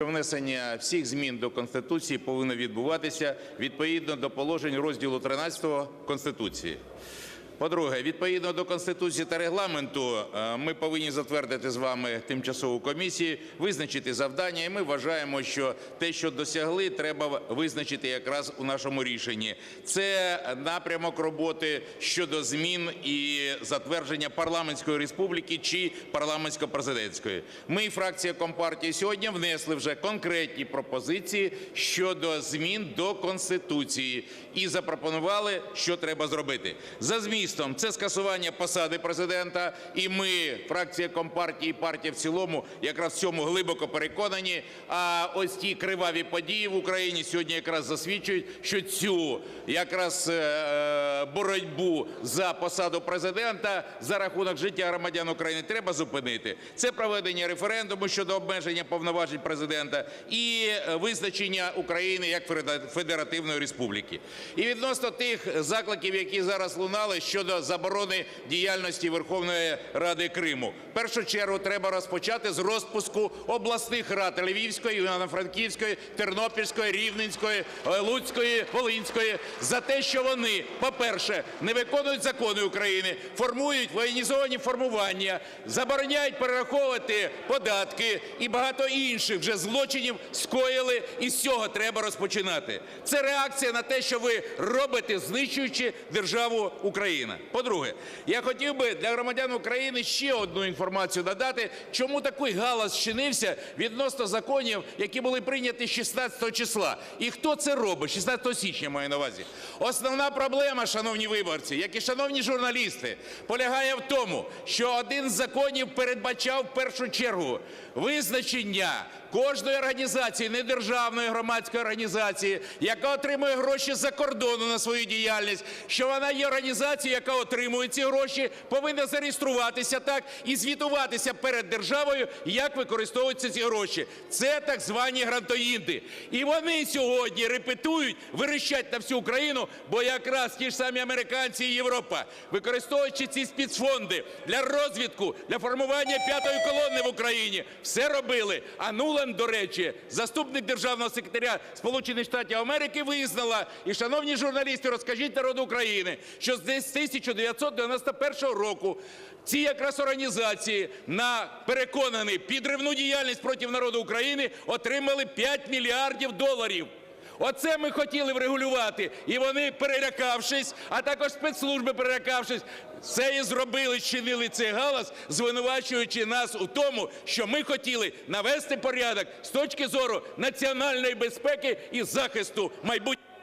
Внесення всіх змін до Конституції повинно відбуватися відповідно до положень розділу 13 Конституції. По-друге, відповідно до Конституції та регламенту, е, ми повинні затвердити з вами тимчасову комісію, визначити завдання, і ми вважаємо, що те, що досягли, треба визначити якраз у нашому рішенні. Це напрямок роботи щодо змін і затвердження парламентської республіки чи парламентсько-президентської. Ми, фракція Компартії, сьогодні внесли вже конкретні пропозиції щодо змін до Конституції і запропонували, що треба зробити. За змістом це скасування посади президента, і ми, фракція Компартії, і партія в цілому, якраз в цьому глибоко переконані. А ось ті криваві події в Україні сьогодні якраз засвідчують, що цю якраз е, боротьбу за посаду президента за рахунок життя громадян України треба зупинити. Це проведення референдуму щодо обмеження повноважень президента і е, визначення України як федеративної республіки. І відносно тих закликів, які зараз лунали щодо заборони діяльності Верховної Ради Криму. В першу чергу треба розпочати з розпуску обласних рад Львівської, Івано-Франківської, Тернопільської, Рівненської, Луцької, Волинської за те, що вони, по-перше, не виконують закони України, формують воєнізовані формування, забороняють перераховувати податки і багато інших вже злочинів скоїли, і з цього треба розпочинати. Це реакція на те, що ви робите, знищуючи державу Україна. По-друге, я хотів би для громадян України ще одну інформацію надати, чому такий галас чинився відносно законів, які були прийняті 16 числа. І хто це робить? 16 січня маю на увазі. Основна проблема, шановні виборці, як і шановні журналісти, полягає в тому, що один з законів передбачав в першу чергу визначення кожної організації, недержавної громадської організації, яка отримує гроші за кордону на свою діяльність, що вона є організацією, яка отримує ці гроші, повинна зареєструватися так і звітуватися перед державою, як використовуються ці гроші. Це так звані грантоїди. І вони сьогодні репетують, вирощать на всю Україну, бо якраз ті ж самі американці і Європа, використовуючи ці спецфонди для розвідку, для формування п'ятої колони в Україні, все робили. А Нулан, до речі, заступник державного секретаря Сполучених Штатів Америки, визнала, і шановні журналісти, розкажіть народу України, що з десь 1991 року ці якраз організації на переконаний підривну діяльність проти народу України отримали 5 мільярдів доларів. Оце ми хотіли врегулювати. І вони, перелякавшись, а також спецслужби перелякавшись, це і зробили, чинили цей галас, звинувачуючи нас у тому, що ми хотіли навести порядок з точки зору національної безпеки і захисту майбутнього.